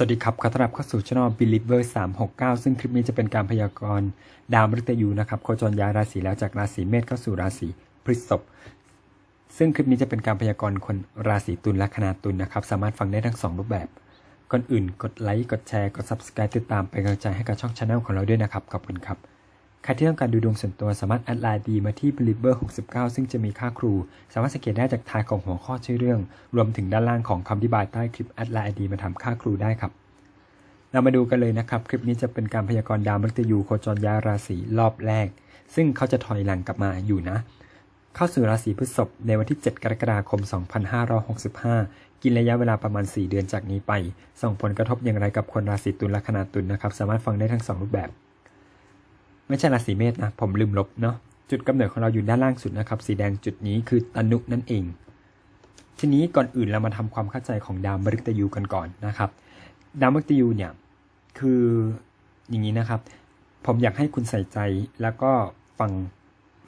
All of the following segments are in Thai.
สวัสดีครับ ขอต้อนรับเข้าสู่ช่อง Believer 369 ซึ่งคลิปนี้จะเป็นการพยากรณ์ดาวมฤตยูนะครับโคจรย้ายราศีแล้วจากราศีเมษเข้าสู่ราศีพฤษภ ซึ่งคลิปนี้จะเป็นการพยากรณ์คนราศีตุลและคณาตุลนะครับ สามารถฟังได้ทั้งสองรูปแบบ ก่อนอื่นกดไลค์ กดแชร์ กด Subscribe ติดตามเป็นกำลังใจให้กับช่องช anel ของเราด้วยนะครับ ขอบคุณครับ ใครที่ต้องการดูดวงส่วนตัวสามารถแอดไลน์ดีมาที่ Believer 69 ซึ่งจะมีค่าครู สามารถสังเกตได้จากท้ายของหัวข้อชื่อเรื่อง รวมถึงด้านล่างของคำอธิบายใต้คลิปแอดไลน์ดีมาทำค่าครูได้ครับ เรามาดูกันเลยนะครับ คลิปนี้จะเป็นการพยากรณ์ดาวมฤตยูโคจรย้ายราศีรอบแรก ซึ่งเขาจะถอยหลังกลับมาอยู่นะ เข้าสู่ราศีพฤษภในวันที่ 7 กรกฎาคม 2565 กินระยะเวลาประมาณ 4 เดือนจากนี้ไป ส่งผลกระทบอย่างไรกับคนราศีตุลและคณาตุลนะครับ สามารถฟังได้ทั้ง 2 รูปแบบ ไม่ใช่ราศีเมษนะ ผมลืมลบเนาะจุดกำเนิดของเราอยู่ด้านล่างสุดนะครับ สีแดงจุดนี้คือตนุนั่นเอง ทีนี้ก่อนอื่นเรามาทำความเข้าใจของดาวมฤตยูกันก่อนนะครับ ดาวมฤตยูเนี่ยคืออย่างนี้นะครับ ผมอยากให้คุณใส่ใจแล้วก็ฟัง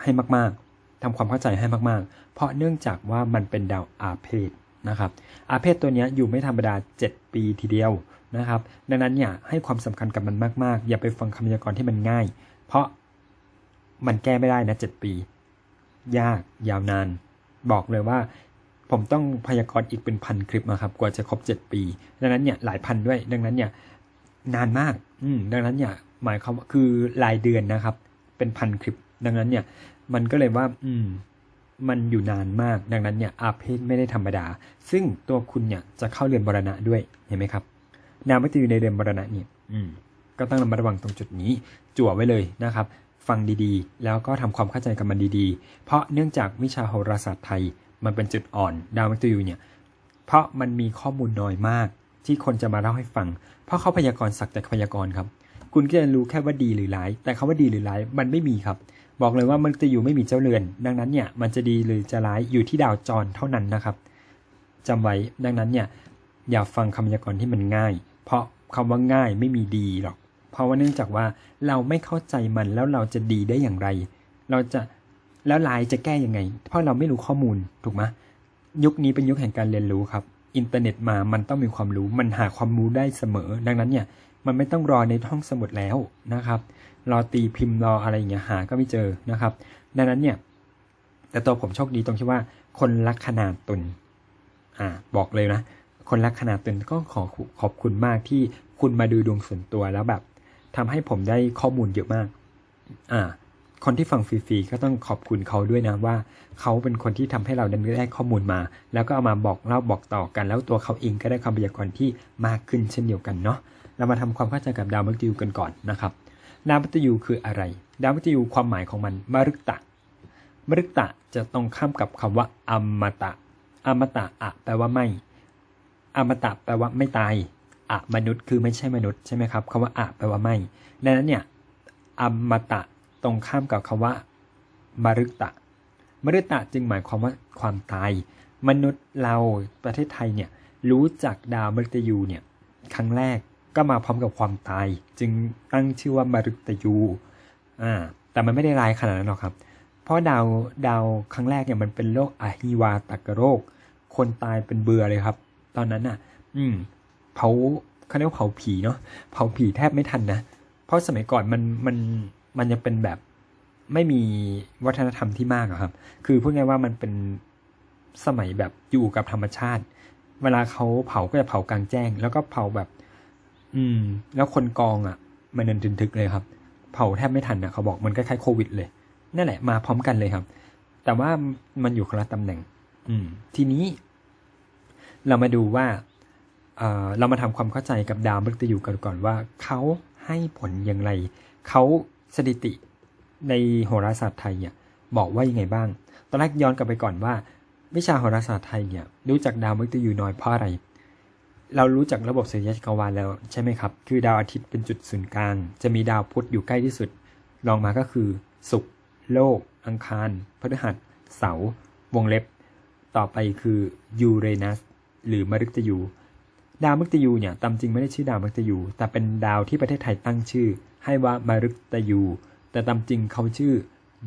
ให้มากๆทำความเข้าใจให้มากๆ เพราะเนื่องจากว่ามันเป็นดาวอาเพศนะครับอาเพศตัวนี้อยู่ไม่ธรรมดา 7 ปีทีเดียวนะครับ ดังนั้นเนี่ยให้ความสำคัญกับมันมากๆ อย่าไปฟังคำพยากรณ์ที่มันง่าย เพราะมันแก้ไม่ได้นะ7ปี ยากยาวนาน บอกเลยว่า ผมต้องพยากรณ์อีกเป็นพันคลิปนะครับกว่าจะครบ7ปี ดังนั้นเนี่ยหลายพันด้วย ดังนั้นเนี่ยนานมาก อืมดังนั้นเนี่ยหมายความว่าคือรายเดือนนะครับ เป็นพันคลิป ดังนั้นเนี่ย มันก็เลยว่า อืม มันอยู่นานมาก ดังนั้นเนี่ยอาเพศไม่ได้ธรรมดา ซึ่งตัวคุณเนี่ยจะเข้าเรือนบรณะด้วยเห็นไหมครับ นามไม่จะอยู่ในเรือนบรณะเนี่ยอืม ก็ต้องระมัดระวังตรงจุดนี้ จั่วไว้เลยนะครับ ฟังดีๆ แล้วก็ทำความเข้าใจกับมันดีๆ เพราะเนื่องจากวิชาโหราศาสตร์ไทย มันเป็นจุดอ่อนดาวมฤตยูเนี่ยเพราะมันมีข้อมูลน้อยมาก ที่คนจะมาเล่าให้ฟัง เพราะเขาพยากรณ์สักแต่พยากรณ์ครับ คุณก็จะรู้แค่ว่าดีหรือร้าย แต่คาว่าดีหรือร้ายมันไม่มีครับ บอกเลยว่ามันจะอยู่ไม่มีเจ้าเรือน ดังนั้นเนี่ยมันจะดีหรือจะร้ายอยู่ที่ดาวจรเท่านั้นนะครับจำไว้ดังนั้นเนี่ยอย่าฟังคำพยากรณ์ที่มันง่าย เพราะคำว่าง่ายไม่มีดีหรอก เพราะว่าเนื่องจากว่าเราไม่เข้าใจมันแล้วเราจะดีได้อย่างไร เราจะแล้วลายจะแก้ยังไง เพราะเราไม่รู้ข้อมูลถูกไหมยุคนี้เป็นยุคแห่งการเรียนรู้ครับ อินเทอร์เน็ตมามันต้องมีความรู้ มันหาความรู้ได้เสมอ ดังนั้นเนี่ยมันไม่ต้องรอในห้องสมุดแล้วนะครับรอตีพิมพ์รออะไรอย่างเงี้ยหาก็ไม่เจอนะครับ ดังนั้นเนี่ยแต่ตัวผมโชคดีตรงที่ว่า คนลัคนาตุลอ่าบอกเลยนะ คนลัคนาตุลก็ขอขอบคุณมากที่คุณมาดูดวงส่วนตัวแล้วแบบ ทำให้ผมได้ข้อมูลเยอะมาก อ่า คนที่ฟังฟรีๆก็ต้องขอบคุณเขาด้วยนะว่า เขาเป็นคนที่ทำให้เราได้ข้อมูลมา แล้วก็เอามาบอกเล่าบอกต่อกัน แล้วตัวเขาเองก็ได้คำพยากรณ์ที่มากขึ้นเช่นเดียวกันเนาะ เรามาทำความเข้าใจกับดาวมฤตยูกันก่อนนะครับ ดาวมฤตยูคืออะไร ดาวมฤตยูความหมายของมันมฤตะมฤตะจะตรงข้ามกับคำว่าอมตะอมตะอะแปลว่าไม่ อมตะแปลว่าไม่ตาย อะมนุษย์คือไม่ใช่มนุษย์ใช่ไหมครับคำว่าอะแปลว่าไม่ดังนั้นเนี่ยอมตะตรงข้ามกับคำว่ามฤตะมฤตะจึงหมายความว่าความตาย มนุษย์เราประเทศไทยเนี่ยรู้จักดาวมฤตยูเนี่ยครั้งแรกก็มาพร้อมกับความตาย จึงตั้งชื่อว่ามฤตยูอ่าแต่มันไม่ได้ร้ายขนาดนั้นหรอกครับ เพราะดาวดาวครั้งแรกเนี่ยมันเป็นโรคอะฮิวาตกโรค คนตายเป็นเบื่อเลยครับ ตอนนั้นอะ อืม ผาเขาเรียกว่าเผาผีเนาะเผาผีแทบไม่ทันนะ เพราะสมัยก่อนมันมันมันยังเป็นแบบไม่มีวัฒนธรรมที่มากอะครับ คือพูดง่ายว่ามันเป็นสมัยแบบอยู่กับธรรมชาติ เวลาเขาเผาก็จะเผากลางแจ้ง แล้วก็เผาแบบ อืม แล้วคนกองอะ่ะ มันเดินทึกเลยครับ เผาแทบไม่ทันนะเขาบอกมันคล้ายๆโควิดเลยนั่นแหละมาพร้อมกันเลยครับ แต่ว่ามันอยู่คนละตำแหน่ง อืม ทีนี้ เรามาดูว่า เเรามาทำความเข้าใจกับดาวมฤตยูกันก่อนว่าเขาให้ผลอย่างไรเขาสถิติในโหราศาสตร์ไทยเนี่ยบอกว่ายังไงบ้าง ตอนแรกย้อนกลับไปก่อนว่า วิชาโหราศาสตร์ไทยเนี่ยรู้จักดาวมฤตยูน้อยเพราะอะไร เรารู้จักระบบสุริยะจักรวาลแล้วใช่ไหมครับ คือดาวอาทิตย์เป็นจุดศูนย์กลาง จะมีดาวพุธอยู่ใกล้ที่สุดรองมาก็คือ ศุกร์โลก อังคารพฤหัส เสาร์วงเล็บ ต่อไปคือยูเรนัสหรือมฤตยู ดาวมฤตยูเนี่ยตามจริงไม่ได้ชื่อดาวมฤตยู แต่เป็นดาวที่ประเทศไทยตั้งชื่อ ให้ว่ามฤตยู แต่ตามจริงเขาชื่อ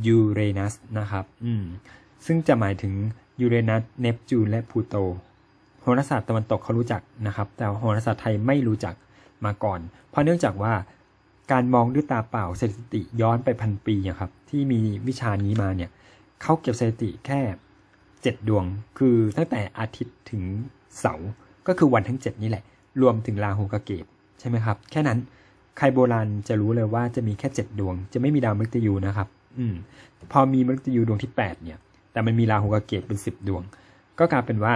ยูเรนัสนะครับอืมซึ่งจะหมายถึงยูเรนัสเนปจูนและพูโตโหราศาสตร์ตะวันตกเขารู้จักนะครับ แต่โหราศาสตร์ไทยไม่รู้จักมาก่อน เพราะเนื่องจากว่าการมองด้วยตาเปล่าสถิติย้อนไปพันปีอะครับที่มีวิชานี้มาเนี่ยเขาเก็บสถิติแค่ 7 ดวง คือตั้งแต่อาทิตย์ถึงเสาร์ ก็คือวันทั้ง 7 นี่แหละ รวมถึงราหูกับเกตใช่ไหมครับ แค่นั้นใครโบราณจะรู้เลยว่าจะมีแค่ 7 ดวง จะไม่มีดาวมฤตยูนะครับ อืม พอมีมฤตยูดวงที่ 8 เนี่ย แต่มันมีราหูกับเกตเป็น 10 ดวง ก็กลายเป็นว่า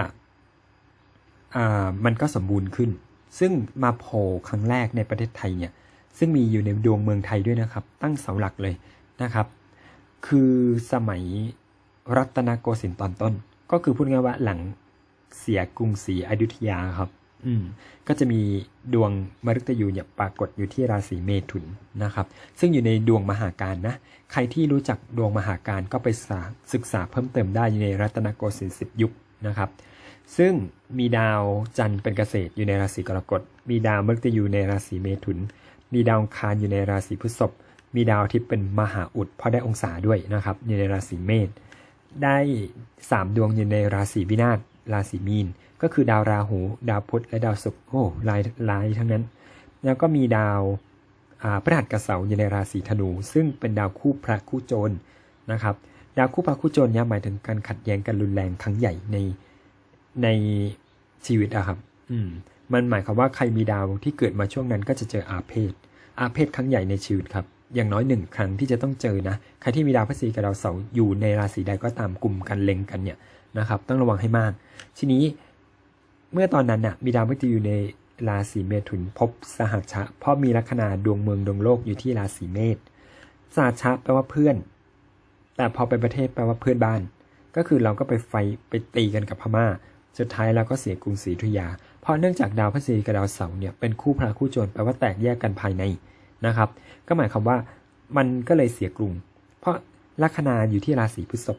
อ่า มันก็สมบูรณ์ขึ้น ซึ่งมาโผล่ครั้งแรกในประเทศไทยเนี่ย ซึ่งมีอยู่ในดวงเมืองไทยด้วยนะครับ ตั้งเสาหลักเลยนะครับ คือสมัยรัตนโกสินทร์ตอนต้น ก็คือพูดง่ายว่าหลัง เสียกรุงศรีอยุธยาครับ อืม ก็จะมีดวงมฤตยูเนี่ยปรากฏอยู่ที่ราศีเมถุนนะครับ ซึ่งอยู่ในดวงมหาการนะ ใครที่รู้จักดวงมหาการก็ไปศึกษาศึกษาเพิ่มเติมได้อยู่ในรัตนโกสินทร์สิบยุคนะครับ ซึ่งมีดาวจันทร์เป็นเกษตรอยู่ในราศีกรกฎ มีดาวมฤตยูในราศีเมถุน มีดาวอังคารอยู่ในราศีพฤษภ มีดาวอาทิตย์เป็นมหาอุดเพราะได้องศาด้วยนะครับ อยู่ในราศีเมษ ได้สามดวงอยู่ในราศีวินาศ ราศีมีน ก็คือดาวราหู ดาวพุธและดาวศุกร์โอ้ลายลายทั้งนั้น แล้วก็มีดาวอ่าพฤหัสกับเสาอยู่ในราศีธนู ซึ่งเป็นดาวคู่พระคู่โจรนะครับ ดาวคู่พระคู่โจรเนี่ยหมายถึงการขัดแย้งกันรุนแรงครั้งใหญ่ในในชีวิตอะครับอืมมันหมายความว่าใครมีดาวที่เกิดมาช่วงนั้นก็จะเจออาเพศ อาเพศครั้งใหญ่ในชีวิตครับ อย่างน้อยหนึ่งครั้งที่จะต้องเจอนะ ใครที่มีดาวพฤหัสบดีกับดาวเสาร์อยู่ในราศีใดก็ตามกลุ่มกันเล็งกันเนี่ย นะครับ ต้องระวังให้มาก ทีนี้เมื่อตอนนั้นน่ะมีดาวพฤหัสอยู่ในราศีเมถุนพบสหัชะ เพราะมีลัคนาดวงเมืองดวงโลกอยู่ที่ราศีเมษสหัชะแปลว่าเพื่อน แต่พอไปประเทศแปลว่าเพื่อนบ้าน ก็คือเราก็ไปไฟไปตีกันกับพม่า สุดท้ายเราก็เสียกรุงศรีอยุธยา เพราะเนื่องจากดาวพฤหัสกับดาวเสาร์เนี่ยเป็นคู่พระคู่โจรแปลว่าแตกแยกกันภายในนะครับ ก็หมายความว่ามันก็เลยเสียกรุง เพราะลัคนาอยู่ที่ราศีพฤษภ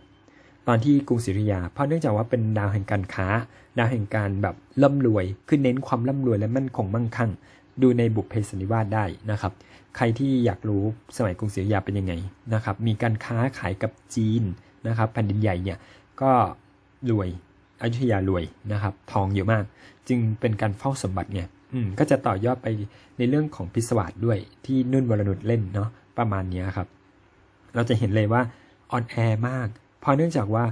ตอนที่กรุงศรีอยุธยา เพราะเนื่องจากว่าเป็นดาวแห่งการค้า ดาวแห่งการแบบร่ำรวย คือเน้นความร่ำรวยและมั่นคงมั่งคั่ง ดูในบุพเพสันนิวาสได้นะครับ ใครที่อยากรู้สมัยกรุงศรีอยุธยาเป็นยังไงนะครับ มีการค้าขายกับจีนนะครับแผ่นดินใหญ่เนี่ยก็รวยอยุธยารวยนะครับ ทองเยอะมาก จึงเป็นการเฝ้าสมบัติไงอืมก็จะต่อยอดไปในเรื่องของพิศวาสด้วยที่นุ่นวรนุชเล่นเนาะประมาณนี้ครับ เราจะเห็นเลยว่าออนแอร์มาก เพราะเนื่องจากว่า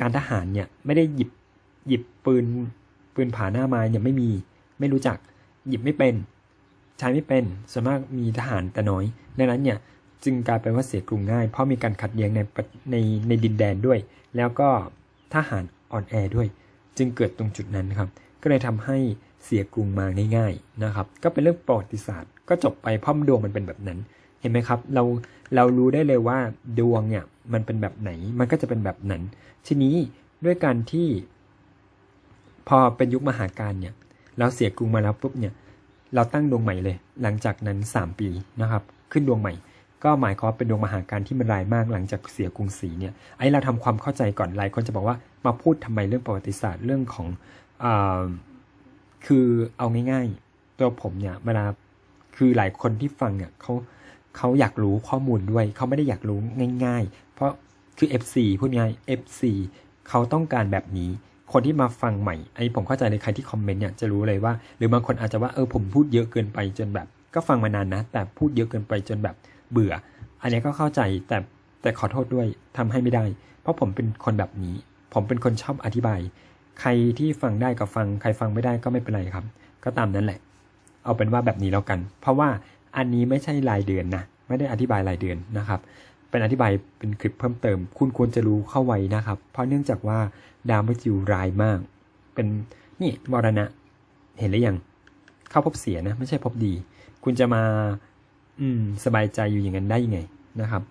การทหารเนี่ยไม่ได้หยิบหยิบปืนปืนผาหน้าไม้เนี่ยไม่มีไม่รู้จักหยิบไม่เป็น ใช้ไม่เป็นส่วนมากมีทหารแต่น้อยดังนั้นเนี่ยจึงกลายเป็นว่าเสียกรุงง่าย เพราะมีการขัดแย้งในในในดินแดนด้วย แล้วก็ทหารอ่อนแอด้วย จึงเกิดตรงจุดนั้นครับ ก็เลยทำให้เสียกรุงมาง่าย ๆนะครับ ก็เป็นเรื่องประวัติศาสตร์ ก็จบไปพราะดวงมันเป็นแบบนั้น เห็นไหมครับ เราเรารู้ได้เลยว่าดวงเนี่ยมันเป็นแบบไหน มันก็จะเป็นแบบนั้น ทีนี้ด้วยการที่ พอเป็นยุคมหาการเนี่ย เราเสียกรุงมาแล้วปุ๊บเนี่ย เราตั้งดวงใหม่เลย หลังจากนั้น 3 ปีนะครับ ขึ้นดวงใหม่ ก็หมายความเป็นดวงมหาการที่มันรายมากหลังจากเสียกรุงศรีเนี่ย ไอเราทำความเข้าใจก่อนหลายคนจะบอกว่ามาพูดทำไมเรื่องประวัติศาสตร์เรื่องของอคือเอาง่ายๆ ตัวผมเนี่ยเวลาคือหลายคนที่ฟังเนี่ยเขา เขาอยากรู้ข้อมูลด้วย เขาไม่ได้อยากรู้ง่าย ๆ เพราะคือ F4 พูดง่าย F4 เขาต้องการแบบนี้ คนที่มาฟังใหม่ไอ้ผมเข้าใจในใครที่คอมเมนต์เนี่ยจะรู้เลยว่า หรือบางคนอาจจะว่าเออผมพูดเยอะเกินไปจนแบบ ก็ฟังมานานนะ แต่พูดเยอะเกินไปจนแบบเบื่อ อันนี้ก็เข้าใจแต่แต่ขอโทษด้วยทำให้ไม่ได้ เพราะผมเป็นคนแบบนี้ ผมเป็นคนชอบอธิบาย ใครที่ฟังได้ก็ฟัง ใครฟังไม่ได้ก็ไม่เป็นไรครับ ก็ตามนั้นแหละ เอาเป็นว่าแบบนี้แล้วกัน เพราะว่า อันนี้ไม่ใช่รายเดือนนะ ไม่ได้อธิบายรายเดือนนะครับ เป็นอธิบายเป็นคลิปเพิ่มเติม คุณควรจะรู้เข้าไว้นะครับ เพราะเนื่องจากว่าดาวมฤตยูรายมาก เป็นนี่มรณะ เห็นหรือยัง เข้าพบเสียนะ ไม่ใช่พบดี คุณจะมา อืม สบายใจอยู่อย่างนั้นได้ยังไงนะครับ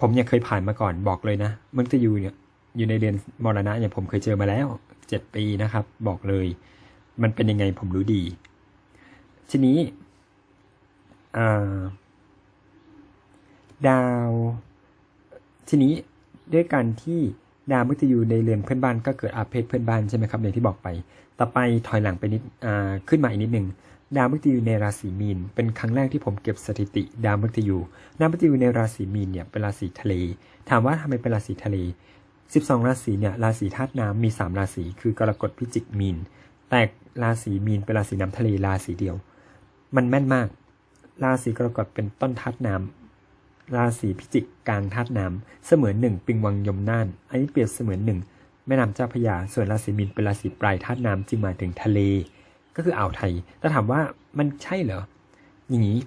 ผมเนี่ยเคยผ่านมาก่อนบอกเลยนะมฤตยูเนี่ยอยู่ในเดือนมรณะเนี่ยผมเคยเจอมาแล้วเจ็ดปีนะครับ บอกเลย มันเป็นยังไงผมรู้ดี ทีนี้ ดาว ทีนี้ด้วยการที่ดาวมฤตยูในเรือนเพื่อนบ้านก็เกิดอาเพศเพื่อนบ้านใช่ไหมครับอย่างที่บอกไป ต่อไปถอยหลังไปนิดขึ้นมาอีกนิดหนึ่งดาวมฤตยูในราศีมีน เป็นครั้งแรกที่ผมเก็บสถิติ ดาวมฤตยูดาวมฤตยูในราศีมีนเนี่ยเป็นราศีทะเล ถามว่าทำไมเป็นราศีทะเล 12 ราศีเนี่ยราศีธาตุน้ำมี 3 ราศีคือกรกฎพิจิกมีน แต่ราศีมีนเป็นราศีน้ำทะเลราศีเดียว มันแม่นมาก ราศีกรกฎเป็นต้นธาตุน้ำราศีพิจิกกลางธาตุน้ำเสมือนหนึ่งปิงวังยมน่าน อันนี้เปรียบเสมือนหนึ่งแม่น้ำเจ้าพระยา ส่วนราศีมีนเป็นราศีปลายธาตุน้ำจึงหมายถึงทะเล ก็คืออ่าวไทยแต่ถามว่ามันใช่เหรออย่างนี้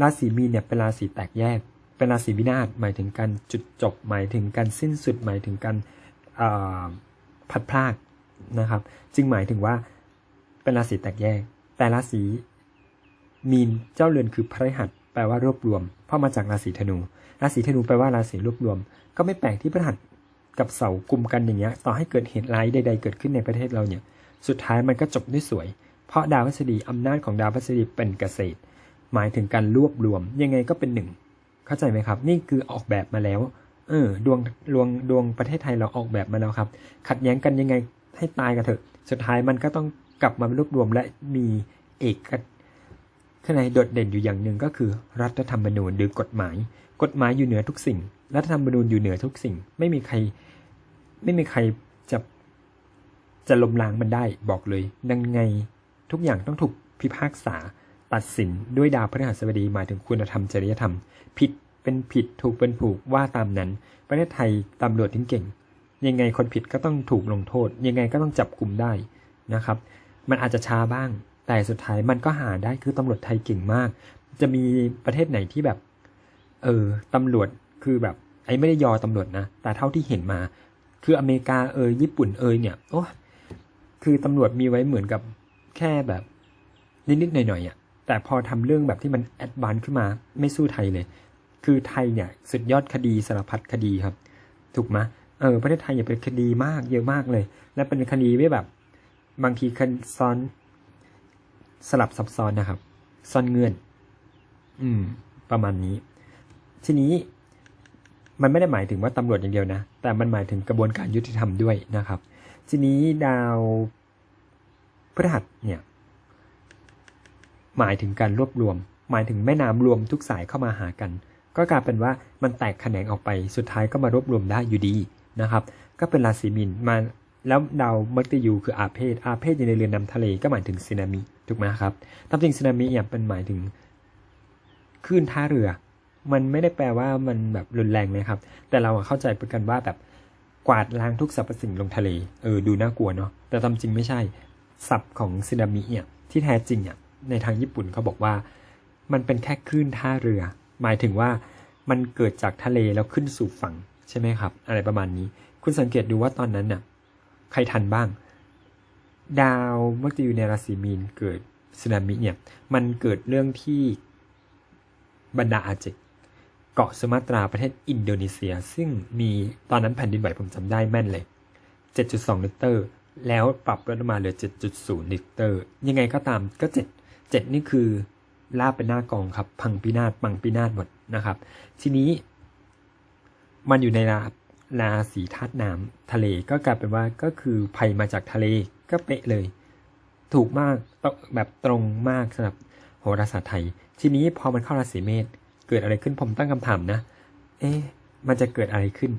ราศีมีนเนี่ยเป็นราศีแตกแยก เป็นราศีวินาศหมายถึงการจุดจบ หมายถึงการสิ้นสุด หมายถึงการพัดพลากนะครับ จึงหมายถึงว่าเป็นราศีแตกแยก แต่ราศี มีนเจ้าเรือนคือพระหัสแปลว่ารวบรวม เพราะมาจากราศีธนู ราศีธนูแปลว่าราศีรวบรวม ก็ไม่แปลกที่พระหัสกับเสากลุ่มกันอย่างเงี้ย ต่อให้เกิดเหตุร้ายใด ๆ เกิดขึ้นในประเทศเราเนี่ย สุดท้ายมันก็จบด้วยสวย เพราะดาวพฤษฎีอำนาจของดาวพฤษฎีเป็นเกษตร หมายถึงการรวบรวม ยังไงก็เป็นหนึ่ง เข้าใจไหมครับ นี่คือออกแบบมาแล้ว เออ ดวงดวงดวงประเทศไทยเราออกแบบมาแล้วครับ ขัดแย้งกันยังไงให้ตายกันเถอะ สุดท้ายมันก็ต้องกลับมารวบรวมและมีเอก ข้างในโดดเด่นอยู่อย่างหนึ่งก็คือ รัฐธรรมนูญหรือกฎหมาย กฎหมายอยู่เหนือทุกสิ่ง รัฐธรรมนูญอยู่เหนือทุกสิ่ง ไม่มีใคร ไม่มีใครจะจะล้มล้างมันได้บอกเลย ดังไงทุกอย่างต้องถูกพิพากษาตัดสินด้วยดาวพฤหัสบดีหมายถึงคุณธรรมจริยธรรม ผิดเป็นผิดถูกเป็นถูกว่าตามนั้น ประเทศไทยตำรวจถึงเก่ง ยังไงคนผิดก็ต้องถูกลงโทษ ยังไงก็ต้องจับกลุ่มได้นะครับ มันอาจจะช้าบ้าง แต่สุดท้ายมันก็หาได้คือตำรวจไทยเก่งมาก จะมีประเทศไหนที่แบบ เออตำรวจคือแบบ ไอ้ไม่ได้ยอตำรวจนะ แต่เท่าที่เห็นมา คืออเมริกาเอยญี่ปุ่นเอยเนี่ยโอ้คือตำรวจมีไว้เหมือนกับแค่แบบนิดๆหน่อยๆอะแต่พอทำเรื่องแบบที่มันแอดวานซ์ขึ้นมาไม่สู้ไทยเลย คือไทยเนี่ยสุดยอดคดีสารพัดคดีครับ ถูกไหมเออประเทศไทยอย่าเป็นคดีมากเยอะมากเลย และเป็นคดีไม่แบบ บางทีคันซ้อน สลับซับซ้อนนะครับ ซ่อนเงื่อน อืม ประมาณนี้ ทีนี้มันไม่ได้หมายถึงว่าตำรวจอย่างเดียวนะ แต่มันหมายถึงกระบวนการยุติธรรมด้วยนะครับ ทีนี้ดาวพฤหัสเนี่ย หมายถึงการรวบรวม หมายถึงแม่น้ำรวมทุกสายเข้ามาหากัน ก็กลายเป็นว่ามันแตกแขนงออกไป สุดท้ายก็มารวบรวมได้อยู่ดีนะครับ ก็เป็นราศีมีนมา แล้วดาวมฤตยูคืออาเพศอาเพศอยู่ในเรือนน้ำทะเลก็หมายถึงสึนามิถูกไหมครับตามจริงสึนามิเนี่ยเป็นหมายถึงคลื่นท่าเรือ มันไม่ได้แปลว่ามันแบบรุนแรงนะครับ แต่เราเข้าใจเป็นกันว่าแบบกวาดล้างทุกสรรพสิ่งลงทะเลเออดูน่ากลัวเนาะแต่ตามจริงไม่ใช่ศัพท์ของสึนามิเนี่ยที่แท้จริงอะในทางญี่ปุ่นเขาบอกว่า มันเป็นแค่คลื่นท่าเรือ หมายถึงว่ามันเกิดจากทะเลแล้วขึ้นสู่ฝั่งใช่ไหมครับ อะไรประมาณนี้ คุณสังเกตดูว่าตอนนั้นน่ะ ใครทันบ้าง ดาวเมื่อจะอยู่ในราศีมีนเกิดสึนามิเนี่ย มันเกิดเรื่องที่บรรดาอาเจกเกาะสุมาตราประเทศอินโดนีเซีย ซึ่งมีตอนนั้นแผ่นดินไหวผมจำได้แม่นเลย 7.2ลิกเตอร์ แล้วปรับลดลงมาเหลือ 7.0ลิกเตอร์ ยังไงก็ตามก็ 7 7 นี่คือลาบเป็นหน้ากองครับ พังพินาศพังพินาศหมดนะครับ ทีนี้ มันอยู่ใน ราราศีธาตุน้ำทะเลก็กลายเป็นว่าก็คือภัยมาจากทะเลก็เป๊ะเลย ถูกมากแบบตรงมากสำหรับโหราศาสตร์ไทย ทีนี้พอมันเข้าราศีเมษเกิดอะไรขึ้นผมตั้งคำถามนะ เอ๊ะมันจะเกิดอะไรขึ้น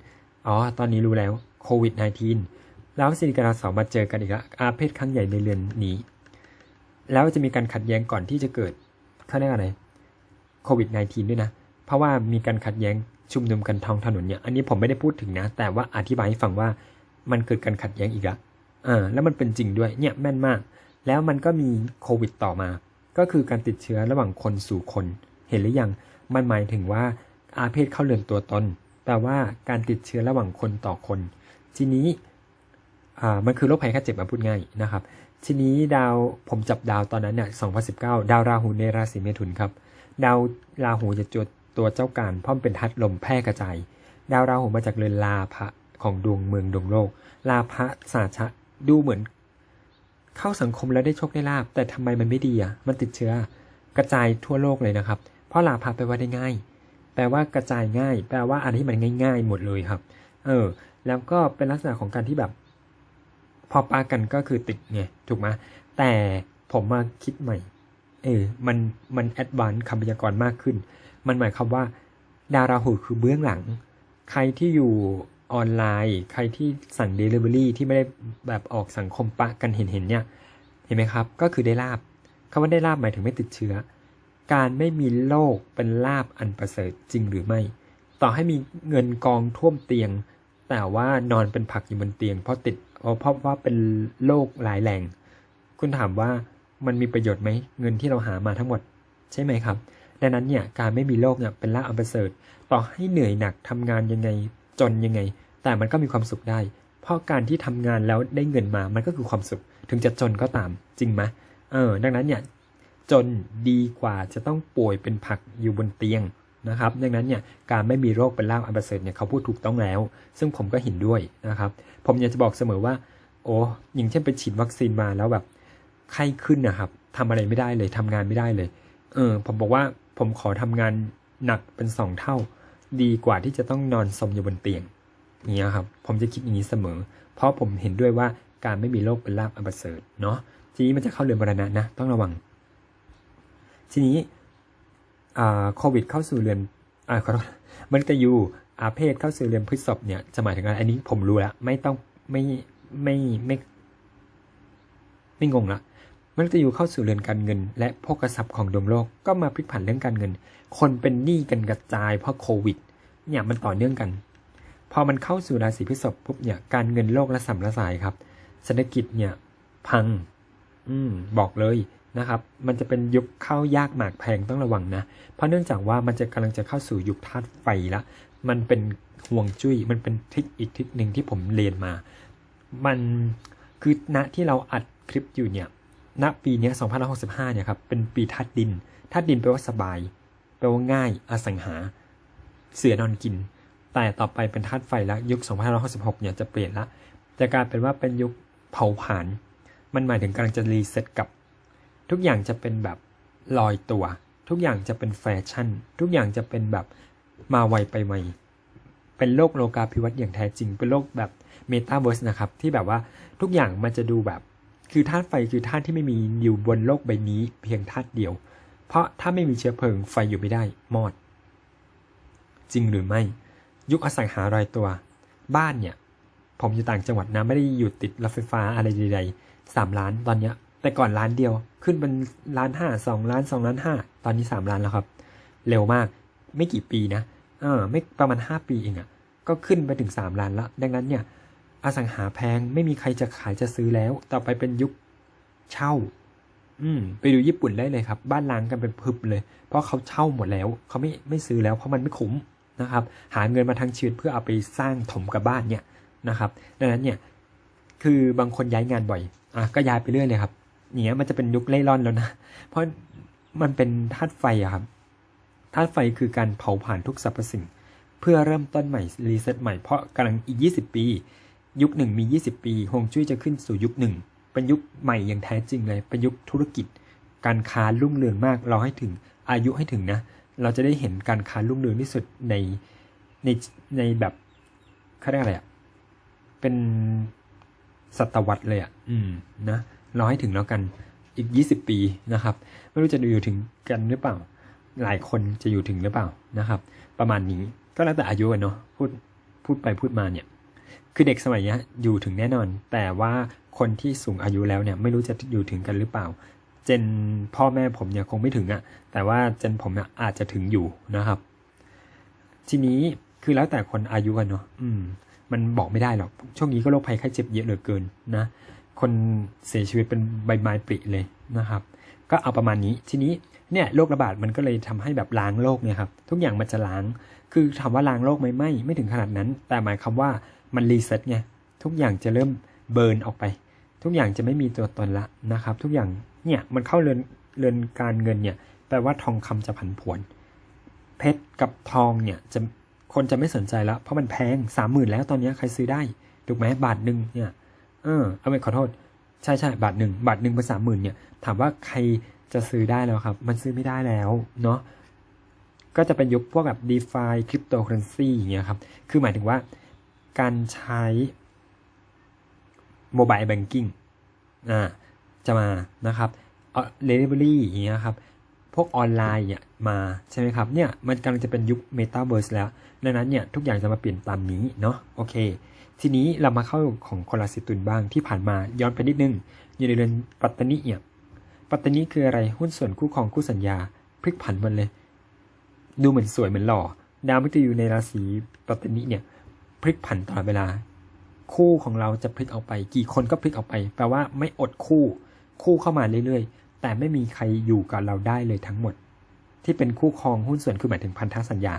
อ๋อ ตอนนี้รู้แล้วโควิด -19 แล้วสิริกราสองมาเจอกันอีกแล้วอาเพศครั้งใหญ่ในเรือนนี้ แล้วจะมีการขัดแย้งก่อนที่จะเกิดเขาเรียกอะไรโควิด -19 ด้วยนะ เพราะว่ามีการขัดแย้ง ชุมนุมกันท้องถนนเนี่ย อันนี้ผมไม่ได้พูดถึงนะ แต่ว่าอธิบายให้ฟังว่ามันเกิดการขัดแย้งอีกอะอ่า แล้วมันเป็นจริงด้วย เนี่ยแม่นมาก แล้วมันก็มีโควิดต่อมา ก็คือการติดเชื้อระหว่างคนสู่คน เห็นหรือยัง มันหมายถึงว่าอาเพศเข้าเรือนตัวตนแปลว่าการติดเชื้อระหว่างคนต่อคน ทีนี้ อ่า มันคือโรคภัยไข้เจ็บมาพูดง่ายนะครับ ทีนี้ดาว ผมจับดาวตอนนั้นเนี่ย 2019 ดาวราหูในราศีเมถุนครับ ดาวราหูจะจด ตัวเจ้าการพราะมันเป็นทัดลมแพร่กระจาย ดาวราหูมาจากเรือนลาภะของดวงเมืองดวงโลก ลาภะสาชะดูเหมือน เข้าสังคมแล้วได้โชคได้ลาบ แต่ทำไมมันไม่ดีอะ มันติดเชื้อ กระจายทั่วโลกเลยนะครับ เพราะลาภะแปลว่าได้ง่าย แปลว่ากระจายง่าย แปลว่าอะไรที่มันง่าย ๆ หมดเลยครับ เออ แล้วก็เป็นลักษณะของการที่แบบ พอปากันก็คือติดไงถูกไหมแต่ผมมาคิดใหม่ เออ มันมันแอดวานซ์คำพยากรณ์มากขึ้น มันหมายความว่า ดาวราหูคือเบื้องหลัง ใครที่อยู่ออนไลน์ ใครที่สั่ง Delivery ที่ไม่ได้แบบออกสังคมปะกันเห็นเห็นเนี่ยเห็นไหมครับ ก็คือได้ลาบคำว่าได้ลาบหมายถึงไม่ติดเชื้อ การไม่มีโรคเป็นลาบอันประเสริฐจริงหรือไม่ ต่อให้มีเงินกองท่วมเตียง แต่ว่านอนเป็นผักอยู่บนเตียง เพราะติดเพราะพราะว่าเป็นโรคหลายแรงคุณถามว่ามันมีประโยชน์ไหมเงินที่เราหามาทั้งหมดใช่ไหมครับ ดังนั้นเนี่ยการไม่มีโรคเนี่ยเป็นลาภอันประเสริฐ ต่อให้เหนื่อยหนักทำงานยังไงจนยังไง แต่มันก็มีความสุขได้ เพราะการที่ทำงานแล้วได้เงินมามันก็คือความสุข ถึงจะจนก็ตามจริงไหมเออ ดังนั้นเนี่ยจนดีกว่าจะต้องป่วยเป็นผักอยู่บนเตียงนะครับ ดังนั้นเนี่ยการไม่มีโรคเป็นลาภอันประเสริฐเนี่ยเขาพูดถูกต้องแล้ว ซึ่งผมก็เห็นด้วยนะครับ ผมอยากจะบอกเสมอว่า โอ้อย่างเช่นไปฉีดวัคซีนมาแล้วแบบไข้ขึ้นนะครับทำอะไรไม่ได้เลยทำงานไม่ได้เลย เออ ผมบอกว่า ผมขอทำงานหนักเป็นสองเท่า ดีกว่าที่จะต้องนอนสมอยู่บนเตียงเงี้ยครับ ผมจะคิดอย่างนี้เสมอ เพราะผมเห็นด้วยว่าการไม่มีโรคเป็นลาภอันประเสริฐเนาะทีนี้มันจะเข้าเรือนมรณะนะต้องระวัง ทีนี้อ่าโควิดเข้าสู่เรือนอ่าขอโทษมันจะอยู่อาเพศเข้าสู่เรือนพฤษภเนี่ยจะหมายถึงอะไรอันนี้ผมรู้แล้วไม่ต้องไม่ไม่ไม่ไม่งงละ มันจะอยู่เข้าสู่เรือนการเงิน และโภคทรัพย์ของดวงโลกก็มาพลิกผันเรื่องการเงิน คนเป็นหนี้กันกระจายเพราะโควิด เนี่ยมันต่อเนื่องกัน พอมันเข้าสู่ราศีพฤษภปุ๊บเนี่ยการเงินโลกละสัมละสายครับเศรษฐกิจเนี่ยพัง อืมบอกเลยนะครับ มันจะเป็นยุคเข้ายากหมากแพงต้องระวังนะ เพราะเนื่องจากว่ามันจะกำลังจะเข้าสู่ยุคธาตุไฟละ มันเป็นห่วงจุ้ย มันเป็นทริคอีกทริคหนึ่งที่ผมเรียนมา มันคือณที่เราอัดคลิปอยู่เนี่ย ณปีนี้ย2565เนี่ยครับ เป็นปีธาตุดินธาตุดินแปลว่าสบาย แปลว่าง่าย อสังหา เสือนอนกิน แต่ต่อไปเป็นธาตุไฟแล้วยุค2566เนี่ยจะเปลี่ยนละ จะกลายเป็นว่าเป็นยุคเผาผลาญ มันหมายถึงกำลังจะรีเซ็ตกับ ทุกอย่างจะเป็นแบบลอยตัว ทุกอย่างจะเป็นแฟชั่น ทุกอย่างจะเป็นแบบมาไวไปไวเป็นโลกโลกาภิวัตน์อย่างแท้จริง เป็นโลกแบบเมตาเวิร์สนะครับ ที่แบบว่าทุกอย่างมันจะดูแบบ คือธาตุไฟคือธาตุที่ไม่มีอยู่บนโลกใบนี้ เพียงธาตุเดียว เพราะถ้าไม่มีเชื้อเพลิงไฟอยู่ไม่ได้มอด จริงหรือไม่ ยุคอสังหารายตัว บ้านเนี่ย ผมอยู่ต่างจังหวัดนะไม่ได้อยู่ติดรถไฟฟ้าอะไรใดๆสามล้านตอนเนี้ย แต่ก่อนล้านเดียวขึ้นเป็นล้านห้าสองล้านสองล้านห้าตอนนี้สามล้านแล้วครับ เร็วมากไม่กี่ปีนะเออไม่ประมาณห้าปีเองอะ่ะก็ขึ้นไปถึงสามล้านแล้วดังนั้นเนี่ย อสังหาแพงไม่มีใครจะขายจะซื้อแล้ว ต่อไปเป็นยุคเช่า อืม ไปดูญี่ปุ่นได้เลยครับ บ้านล้างกันเป็นพึบเลย เพราะเขาเช่าหมดแล้วเขาไม่ไม่ซื้อแล้วเพราะมันไม่คุ้มนะครับ หาเงินมาทั้งชีวิตเพื่อเอาไปสร้างถมกับบ้านเนี่ยนะครับ ดังนั้นเนี่ย คือบางคนย้ายงานบ่อยอะก็ย้ายไปเรื่อยเลยครับอย่างเงี้ยมันจะเป็นยุคเล่ร่อนแล้วนะ เพราะมันเป็นธาตุไฟอะครับธาตุไฟคือการเผาผ่านทุกสรรพสิ่ง เพื่อเริ่มต้นใหม่รีเซ็ตใหม่เพราะกำลังอีก 20 ปี ยุคหนึ่งมี 20 ปีฮวงจุ้ยจะขึ้นสู่ยุคหนึ่งเป็นยุคใหม่อย่างแท้จริงเลย เป็นยุคธุรกิจ การค้ารุ่งเรืองมาก เราให้ถึงอายุให้ถึงนะ เราจะได้เห็นการค้ารุ่งเรืองที่สุดในในในแบบเขาเรียกอะไรอะเป็นศตวรรษเลยอะอืม นะเรอให้ถึงแล้วกัน อีก 20 ปีนะครับ ไม่รู้จะอยู่ถึงกันหรือเปล่า หลายคนจะอยู่ถึงหรือเปล่านะครับ ประมาณนี้ ก็แล้วแต่อายุอะเนาะ พูด พูดไปพูดมาเนี่ย คือเด็กสมัยนี้อยู่ถึงแน่นอน แต่ว่าคนที่สูงอายุแล้วเนี่ยไม่รู้จะอยู่ถึงกันหรือเปล่า เจนพ่อแม่ผมเนี่ยคงไม่ถึงอะแต่ว่าเจนผมเนี่ยอาจจะถึงอยู่นะครับ ทีนี้คือแล้วแต่คนอายุกันเนาะอืม มันบอกไม่ได้หรอก ช่วงนี้ก็โรคภัยไข้เจ็บเยอะเหลือเกินนะ คนเสียชีวิตเป็นใบไม้ปลิเลยนะครับ ก็เอาประมาณนี้ ทีนี้เนี่ยโรคระบาดมันก็เลยทำให้แบบล้างโลกเนี่ยครับ ทุกอย่างมันจะล้าง คือถามว่าล้างโลกไหมไม่ ไม่ถึงขนาดนั้น แต่หมายความว่า มันรีเซ็ตไงทุกอย่างจะเริ่มเบิร์นออกไป ทุกอย่างจะไม่มีตัวตนละนะครับ ทุกอย่างเนี่ยมันเข้าเรือนเรือนการเงินเนี่ยแปลว่าทองคำจะผันผวน เพชรกับทองเนี่ยจะคนจะไม่สนใจแล้วเพราะมันแพงสามหมื่นแล้วตอนนี้ใครซื้อได้ถูกไหมบาทหนึ่งเนี่ยเออเอาไปขอโทษใช่ใช่บาทหนึ่งบาทหนึ่งเป็นสามหมื่นเนี่ยถามว่าใครจะซื้อได้แล้วครับ มันซื้อไม่ได้แล้วเนาะก็จะเป็นยุคพวกแบบ d e f i คริปโตเคอเรนซีอย่างเงี้ยครับ คือหมายถึงว่า การใช้โมบายแบงกิ้งอ่าจะมานะครับเออ delivery อย่างเงี้ยครับ พวกออนไลน์เนี่ยมาใช่ไหมครับ เนี่ยมันกำลังจะเป็นยุคเมตาเวิร์สแล้ว ดังนั้นเนี่ยทุกอย่างจะมาเปลี่ยนตามนี้เนาะโอเค ทีนี้เรามาเข้าของคนราศีตุลบ้างที่ผ่านมาย้อนไปนิดนึง อยู่ในเรือนปัตตานิเนี่ยปัตตานิคืออะไรหุ้นส่วนคู่ครองคู่สัญญาพลิกผันหมันเลย ดูเหมือนสวยเหมือนหล่อ ดาวมฤตยูในราศีปัตตานิเนี่ย พลิกผันตลอดเวลา คู่ของเราจะพลิกออกไป กี่คนก็พลิกออกไป แปลว่าไม่อดคู่ คู่เข้ามาเรื่อยๆ แต่ไม่มีใครอยู่กับเราได้เลยทั้งหมด ที่เป็นคู่ครองหุ้นส่วนคือหมายถึงพันธสัญญา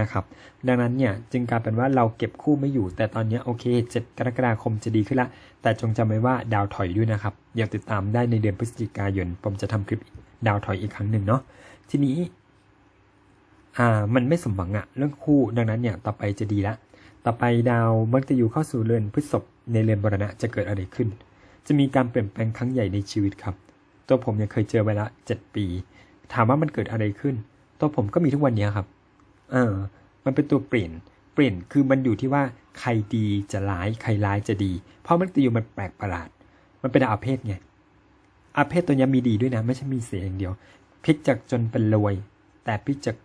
นะครับ ดังนั้นเนี่ยจึงกลายเป็นว่าเราเก็บคู่ไม่อยู่ แต่ตอนนี้โอเค 7 กรกฎาคมจะดีขึ้นละ แต่จงจำไว้ว่าดาวถอยด้วยนะครับอย่าติดตามได้ในเดือนพฤศจิกายน ผมจะทำคลิปดาวถอยอีกครั้งหนึ่งเนาะ ทีนี้ อ่า มันไม่สมหวังอะเรื่องคู่ ดังนั้นเนี่ยต่อไปจะดีละ ต่อไปดาวมักจะอยู่เข้าสู่เรือนพฤษภในเรือนบรณะจะเกิดอะไรขึ้น จะมีการเปลี่ยนแปลงครั้งใหญ่ในชีวิตครับ ตัวผมเนี่ยเคยเจอไว้ละเจ็ดปี ถามว่ามันเกิดอะไรขึ้น ตัวผมก็มีทุกวันนี้ครับ เออ มันเป็นตัวเปลี่ยน เปลี่ยนคือมันอยู่ที่ว่าใครดีจะร้ายใครร้ายจะดี เพราะมันจะอยู่มันแปลกประหลาด มันเป็นดาวอาเพศไงอาเพศตัวนี้มีดีด้วยนะ ไม่ใช่มีเสียอย่างเดียวพลิกจากจนเป็นรวย แต่พลิกจาก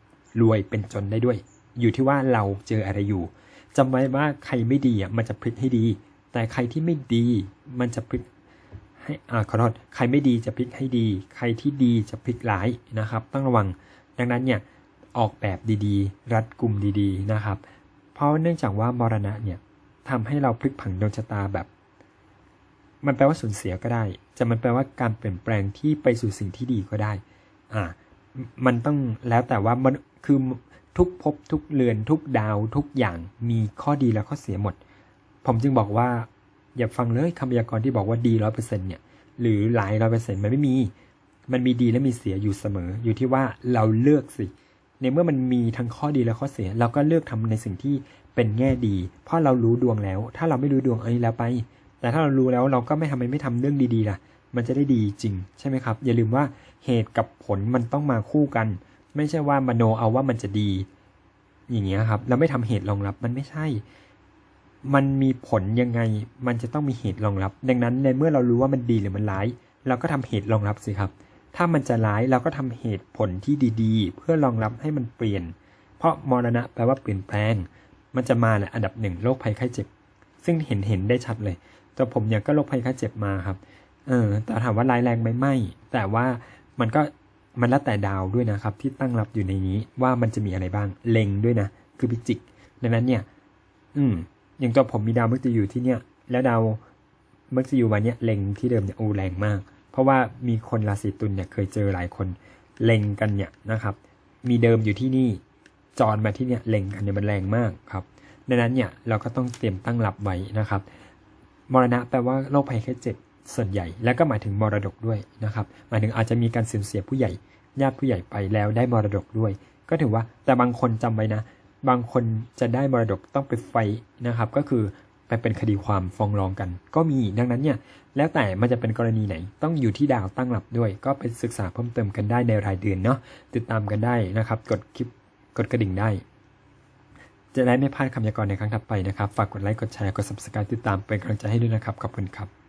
รวยเป็นจนได้ด้วย อยู่ที่ว่าเราเจออะไรอยู่ จำไว้ว่าใครไม่ดีอะมันจะพลิกให้ดี แต่ใครที่ไม่ดีมันจะพลิกให้อ่าขอโทษใครไม่ดีจะพลิกให้ดี ใครที่ดีจะพลิกร้ายนะครับ ต้องระวัง ดังนั้นเนี่ยออกแบบดีๆ รัดกลุ่มดีๆนะครับ เพราะเนื่องจากว่ามรณะเนี่ยทำให้เราพลิกผันดวงชะตาแบบ มันแปลว่าสูญเสียก็ได้ จะมันแปลว่าการเปลี่ยนแปลงที่ไปสู่สิ่งที่ดีก็ได้ อ่า มันต้องแล้วแต่ว่ามันคือ ทุกภพทุกเรือนทุกดาวทุกอย่างมีข้อดีและข้อเสียหมด ผมจึงบอกว่า อย่าฟังเลยคำพยากรณ์ที่บอกว่าดีร้อยเปอร์เซ็นเนี่ยหรือหลายร้อยเปอร์เซ็นมันไม่มี มันมีดีและมีเสียอยู่เสมอ อยู่ที่ว่าเราเลือกสิ ในเมื่อมันมีทั้งข้อดีและข้อเสีย เราก็เลือกทำในสิ่งที่เป็นแง่ดี เพราะเรารู้ดวงแล้ว ถ้าเราไม่รู้ดวงเอ้แล้วไป แต่ถ้าเรารู้แล้วเราก็ไม่ทำไมไม่ทำเรื่องดีๆล่ะ มันจะได้ดีจริง ใช่ไหมครับ อย่าลืมว่าเหตุกับผลมันต้องมาคู่กัน ไม่ใช่ว่ามโนเอาว่ามันจะดี อย่างเงี้ยครับ แล้วไม่ทำเหตุรองรับมันไม่ใช่ มันมีผลยังไง มันจะต้องมีเหตุรองรับ ดังนั้นในเมื่อเรารู้ว่ามันดีหรือมันร้าย เราก็ทำเหตุรองรับสิครับ ถ้ามันจะร้ายเราก็ทำเหตุผลที่ดีๆ เพื่อรองรับให้มันเปลี่ยน เพราะมรณะแปลว่าเปลี่ยนแปลง มันจะมาแหละอันดับหนึ่งโรคภัยไข้เจ็บ ซึ่งเห็นเห็นได้ชัดเลยตัวผมเนี่ยก็โรคภัยไข้เจ็บมาครับ เออแต่ถามว่าร้ายแรงไหมไม่ แต่ว่ามันก็ มันแล้วแต่ดาวด้วยนะครับ ที่ตั้งรับอยู่ในนี้ว่ามันจะมีอะไรบ้างเล็งด้วยนะ คือพิจิก ดังนั้นเนี่ย อืม อย่างตัวผมมีดาวมฤตยูที่เนี่ย แล้วดาวมฤตยูวันเนี้ยเล็งที่เดิมเนี่ยโอ้แรงมาก เพราะว่ามีคนราศีตุลเนี่ยเคยเจอหลายคนเล็งกันเนี่ยนะครับ มีเดิมอยู่ที่นี่จรมาที่เนี่ยเล็งกันเนี่ยมันแรงมากครับ ดังนั้นเนี่ยเราก็ต้องเตรียมตั้งรับไว้นะครับ มรณะแปลว่าโรคภัยแค่เจ็บ ส่วนใหญ่ แล้วก็หมายถึงมรดกด้วยนะครับ หมายถึงอาจจะมีการสูญเสียผู้ใหญ่ญาติผู้ใหญ่ไปแล้วได้มรดกด้วย ก็ถือว่าแต่บางคนจำไว้นะ บางคนจะได้มรดกต้องไปไฟนะครับ ก็คือไปเป็นคดีความฟ้องร้องกัน ก็มีดังนั้นเนี่ยแล้วแต่มันจะเป็นกรณีไหนต้องอยู่ที่ดาวตั้งหลับด้วย ก็ไปศึกษาเพิ่มเติมกันได้ในรายเดือนเนาะติดตามกันได้นะครับ กดคลิปกดกระดิ่งได้ จะได้ไม่พลาดคำยากรณ์ในครั้งถัดไปนะครับ ฝากกดไลค์กดแชร์กด subscribe ติดตามเป็นกำลังใจให้ด้วยนะครับขอบคุณครับ